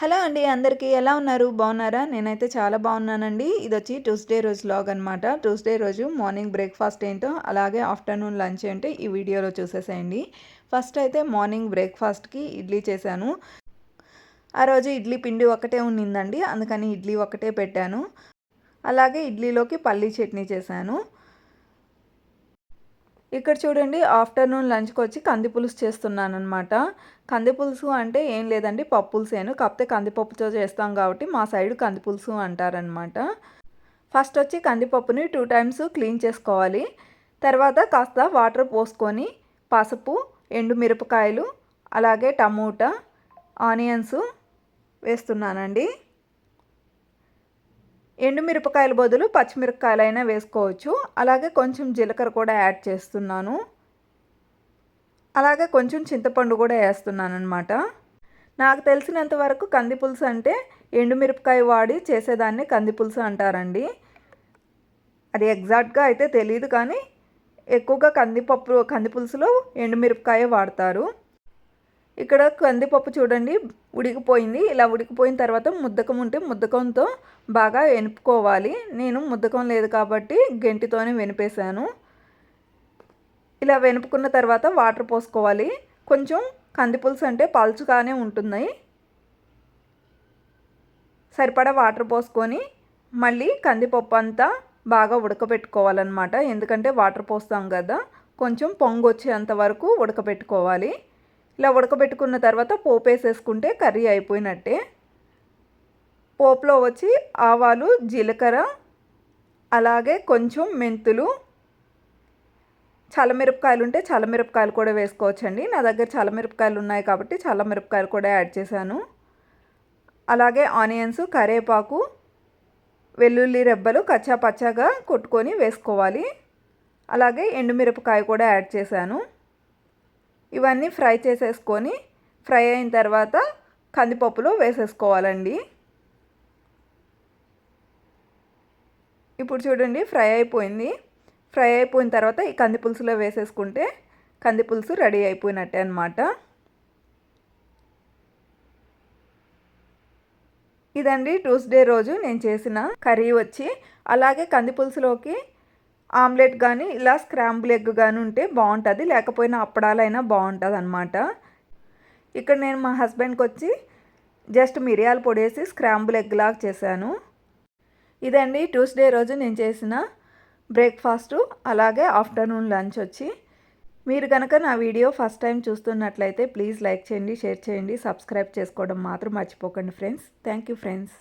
Hello అండి అందరికీ ఎలా ఉన్నారు? బాగున్నారా? నేనైతే చాలా బాగున్నానండి. ఇది వచ్చి ట్యూస్డే రోజు లాగ్ అనమాట ట్యూస్డే రోజు మార్నింగ్ బ్రేక్ఫాస్ట్ ఏంటో అలాగే ఆఫ్టర్నూన్ లంచ్ ఏంటో ఈ వీడియోలో చూసేసేయండి. ఫస్ట్ అయితే మార్నింగ్ బ్రేక్ఫాస్ట్కి ఇడ్లీ చేశాను. ఆ రోజు ఇడ్లీ పిండి ఒకటే ఉన్నిందండి అందుకని ఇడ్లీ ఒకటే పెట్టాను. అలాగే ఇడ్లీలోకి పల్లీ చట్నీ చేశాను. ఇక్కడ చూడండి ఆఫ్టర్నూన్ లంచ్కి వచ్చి కంది పులుసు చేస్తున్నాను అనమాట కంది పులుసు అంటే ఏం లేదండి పప్పులుసేను కాకపోతే కందిపప్పుతో చేస్తాం కాబట్టి మా సైడ్ కంది పులుసు అంటారనమాట ఫస్ట్ వచ్చి కందిపప్పుని టూ టైమ్స్ క్లీన్ చేసుకోవాలి. తర్వాత కాస్త వాటర్ పోసుకొని పసుపు ఎండు మిరపకాయలు అలాగే టమోటా ఆనియన్స్ వేస్తున్నానండి. ఎండుమిరపకాయల బదులు పచ్చిమిరపకాయలైనా వేసుకోవచ్చు. అలాగే కొంచెం జీలకర్ర కూడా యాడ్ చేస్తున్నాను. అలాగే కొంచెం చింతపండు కూడా వేస్తున్నాను అనమాట నాకు తెలిసినంత వరకు కందిపులుసు అంటే ఎండుమిరపకాయ వాడి చేసేదాన్ని కందిపులుసు అంటారండి. అది ఎగ్జాక్ట్గా అయితే తెలియదు కానీ ఎక్కువగా కందిపప్పు కందిపులుసులో ఎండుమిరపకాయ వాడతారు. ఇక్కడ కందిపప్పు చూడండి ఉడికిపోయింది. ఇలా ఉడికిపోయిన తర్వాత ముద్దకం ఉంటే ముద్దకంతో బాగా వెనుపుకోవాలి నేను ముద్దకం లేదు కాబట్టి గెంటితోనే వెనిపేశాను. ఇలా వెనుపుకున్న తర్వాత వాటర్ పోసుకోవాలి. కొంచెం కందిపులుసు అంటే పలుచుగానే ఉంటుంది సరిపడా వాటర్ పోసుకొని మళ్ళీ కందిపప్పు అంతా బాగా ఉడకబెట్టుకోవాలన్నమాట. ఎందుకంటే వాటర్ పోస్తాం కదా కొంచెం పొంగు వచ్చేంత వరకు ఉడకబెట్టుకోవాలి. ఇలా ఉడకబెట్టుకున్న తర్వాత పోపు వేసేసుకుంటే కర్రీ అయిపోయినట్టే. పోపులో వచ్చి ఆవాలు జీలకర్ర అలాగే కొంచెం మెంతులు. చల్లమిరపకాయలు ఉంటే చల్లమిరపకాయలు కూడా వేసుకోవచ్చండి. నా దగ్గర చల్లమిరపకాయలు ఉన్నాయి కాబట్టి చల్లమిరపకాయలు కూడా యాడ్ చేశాను. అలాగే ఆనియన్స్ కరేపాకు వెల్లుల్లి రెబ్బలు కచ్చా పచ్చగా కొట్టుకొని వేసుకోవాలి. అలాగే ఎండుమిరపకాయ కూడా యాడ్ చేశాను. ఇవన్నీ ఫ్రై చేసేసుకొని ఫ్రై అయిన తర్వాత కందిపప్పులో వేసేసుకోవాలండి. ఇప్పుడు చూడండి ఫ్రై అయిపోయింది. ఫ్రై అయిపోయిన తర్వాత ఈ కందిపులుసులో వేసేసుకుంటే కందిపులుసు రెడీ అయిపోయినట్టే అనమాట ఇదండి ట్యూస్డే రోజు నేను చేసిన కర్రీ వచ్చి. అలాగే కందిపులుసులోకి ఆమ్లెట్ కానీ ఇలా స్క్రాంబుల్ ఎగ్ కానీ ఉంటే బాగుంటుంది. లేకపోయినా అప్పడాలైనా బాగుంటుంది అనమాట ఇక్కడ నేను మా హస్బెండ్కి వచ్చి జస్ట్ మిరియాల పొడి వేసి స్క్రాంబుల్ ఎగ్ లాగా చేశాను. ఇదండి ట్యూస్డే రోజు నేను చేసిన బ్రేక్ఫాస్ట్ అలాగే ఆఫ్టర్నూన్ లంచ్ వచ్చి. మీరు కనుక నా వీడియో ఫస్ట్ టైం చూస్తున్నట్లయితే ప్లీజ్ లైక్ చేయండి షేర్ చేయండి సబ్స్క్రైబ్ చేసుకోవడం మాత్రం మర్చిపోకండి ఫ్రెండ్స్. Thank you friends.